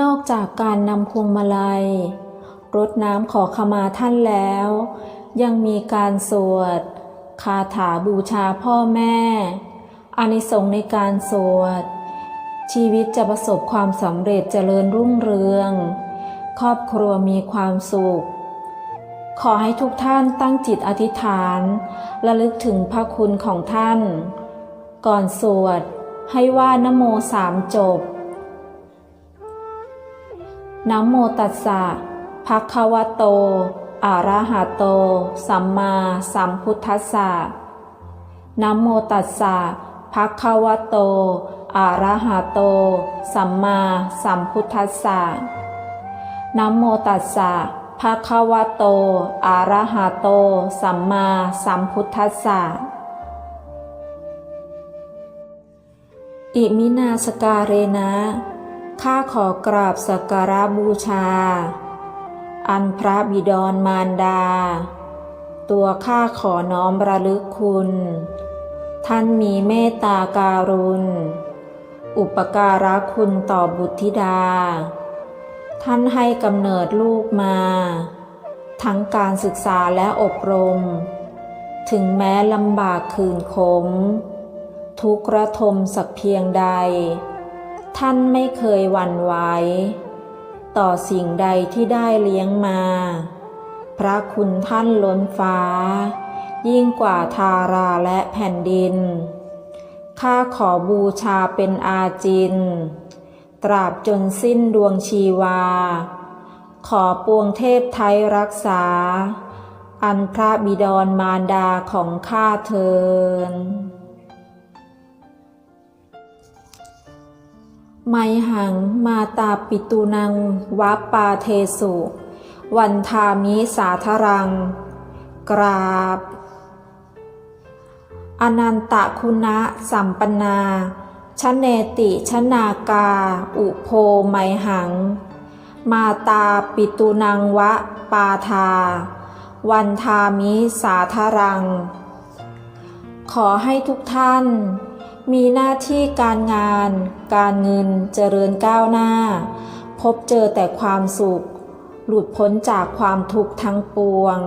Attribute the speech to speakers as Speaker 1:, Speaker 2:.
Speaker 1: นอกจากการนำพวงมาลัย รดน้ำขอขมาท่านแล้ว ยังมีการสวด คาถาบูชาพ่อแม่ อานิสงส์ในการสวด ชีวิตจะประสบความสำเร็จเจริญรุ่งเรือง ครอบครัวมีความสุข ขอให้ทุกท่านตั้งจิตอธิษฐานระลึกถึงพระคุณของท่าน ก่อนสวดให้ว่านโมสามจบ นะโมตัสสะภะคะวะโต อะระหะโต สัมมาสัมพุทธัสสะนะโมตัสสะภะคะวะโต อะระหะโต สัมมาสัมพุทธัสสะนะโมตัสสะภะคะวะโต อะระหะโต สัมมาสัมพุทธัสสะอิมินาสการเรนะ ข้าขอกราบสักการะบูชา อันพระบิดรมารดา ตัวข้าขอน้อมระลึกคุณ ท่านมีเมตตาการุณ อุปการะคุณต่อบุตรธิดา ท่านให้กำเนิดลูกมา ทั้งการศึกษาและอบรม ถึงแม้ลำบากคืนคมทุกระทมสักเพียงใด ท่านไม่เคยหวั่นไหวต่อสิ่งใดที่ได้เลี้ยงมา พระคุณท่านล้นฟ้า ยิ่งกว่าทาราและแผ่นดิน ข้าขอบูชาเป็นอาจิน ตราบจนสิ้นดวงชีวา ขอปวงเทพไทยรักษา อันพระบิดรมารดาของข้าเทิน ไมหังมาตาปิตุนังวัปปาเทสุ วันทามิสาธรัง กราบ อนันตะคุณะสัมปนาชเนติชนากา อุโพไมหัง มาตาปิตุนังวะปาทา วันทามิสาธรัง ขอให้ทุกท่าน มีหน้าที่การงาน การเงินเจริญก้าวหน้า พบเจอแต่ความสุข หลุดพ้นจากความทุกข์ทั้งปวง